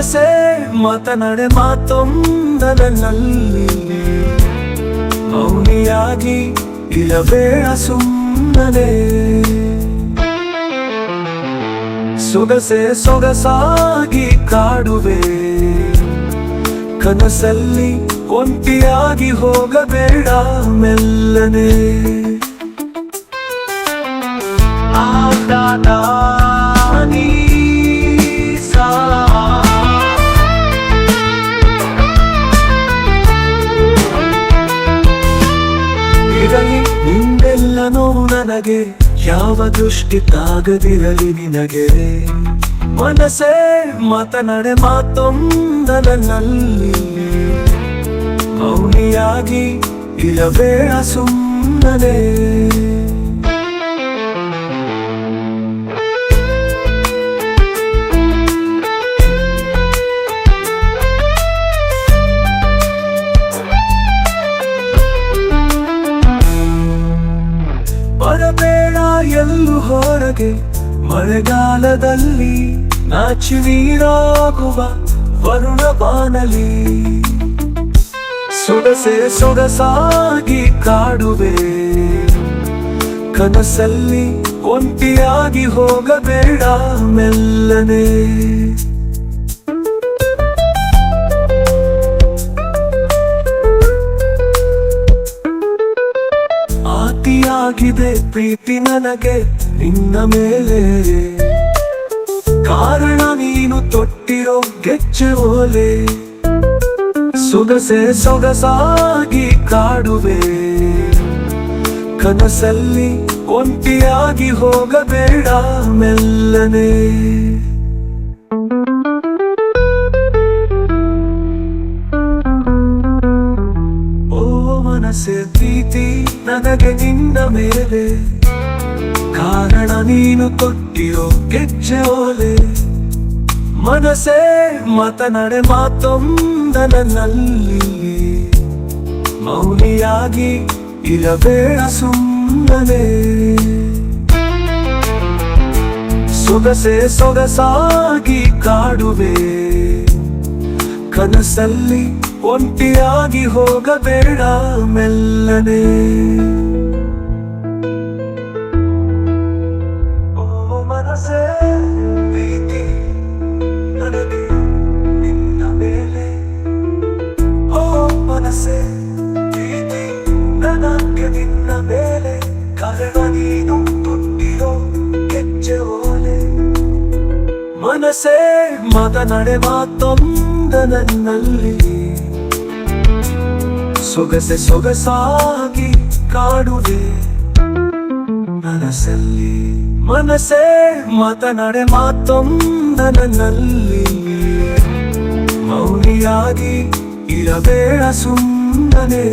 ಮನಸ್ಸೇ ಮಾತನಾಡೆ ಮಾತೊಂದರಲ್ಲಿ ಮೌನಿಯಾಗಿ ಇರಬೇಡ ಸುಮ್ಮನೆ. ಸೊಗಸೆ ಸೊಗಸಾಗಿ ಕಾಡುವೆ. ಕನಸಲ್ಲಿ ಒಂಟಿಯಾಗಿ ಹೋಗಬೇಡ ಮೆಲ್ಲನೆ. ಇರಲಿ ನಿಂದೆಲ್ಲ ನೋವು ನನಗೆ. ಯಾವ ದೃಷ್ಟಿ ತಾಗದಿರಲಿ ನಿನಗೆ. ಮನಸೇ ಮಾತನಾಡೆ ಮಾತೊಂದನಲ್ಲಿ ಮೌನಿಯಾಗಿ ಇರಬೇಡ ಸುಮ್ಮನೆ. ಎಲ್ಲೂ ಹೊರಗೆ ಮಳೆಗಾಲದಲ್ಲಿ ನಾಚಿ ನೀರಾಗುವ ವರುಣ ಬಾನಲಿ. ಸೊಗಸೆ ಸೊಗಸಾಗಿ ಕಾಡುವೆ. ಕನಸಲ್ಲಿ ಒಂಟಿಯಾಗಿ ಹೋಗಬೇಡ ಮೆಲ್ಲನೆ. ಆತಿಯಾಗಿದೆ ಪ್ರೀತಿ ನನಗೆ ನಿನ್ನ ಮೇಲೆ. ಕಾರಣ ನೀನು ತೊಟ್ಟಿರೋ ಗೆಚ್ಚೆ ಓಲೆ ಸೊಗಸೆ ಸೊಗಸಾಗಿ ಕಾಡುವೆ. ಕನಸಲ್ಲಿ ಒಂಟಿಯಾಗಿ ಹೋಗಬೇಡ ಮೆಲ್ಲನೆ. ಮನಸ್ಸೆ ಪ್ರೀತಿ ನನಗೆ ನಿನ್ನ ಮೇಲೆ. ಕಾರಣ ನೀನು ಕೊಟ್ಟಿರೋ ಗೆಜ್ಜೆ ಓಲೆ. ಮನಸ್ಸೇ ಮಾತನಾಡೆ ಮಾತೊಂದನಲ್ಲಿ ಮೌನಿಯಾಗಿ ಇರಬೇಡ ಸುಮ್ಮನೆ. ಸೊಗಸೆ ಸೊಗಸಾಗಿ ಕಾಡುವೆ. ಕನಸಲ್ಲಿ ಒಂಟಿಯಾಗಿ ಹೋಗಬೇಡ ಮೆಲ್ಲನೆ. ಓ ಮನಸೆ ಪ್ರೀತಿ, ನನಗೆ ನಿನ್ನ ಮೇಲೆ. ಓ ಮನಸೆ ಪ್ರೀತಿ, ನನಗೆ ನಿನ್ನ ಮೇಲೆ. ಕಾರಣ ನೀನು ತೊಟ್ಟಿರೋ ಗೆಜ್ಜೆ ಓಲೆ. ಮನಸೆ ಮಾತನಾಡೆ ಮಾತೊಂದ ನನ್ನಲ್ಲಿ ಸೊಗಸೆ ಸೊಗಸಾಗಿ ಕಾಡುವೆ ಮನಸ್ಸಲ್ಲಿ ಮನಸ್ಸೇ ಮಾತನಾಡೆ ಮಾತೊಂದ ಮೌನಿಯಾಗಿ ಇರಬೇಡ ಸುಮ್ಮನೆ.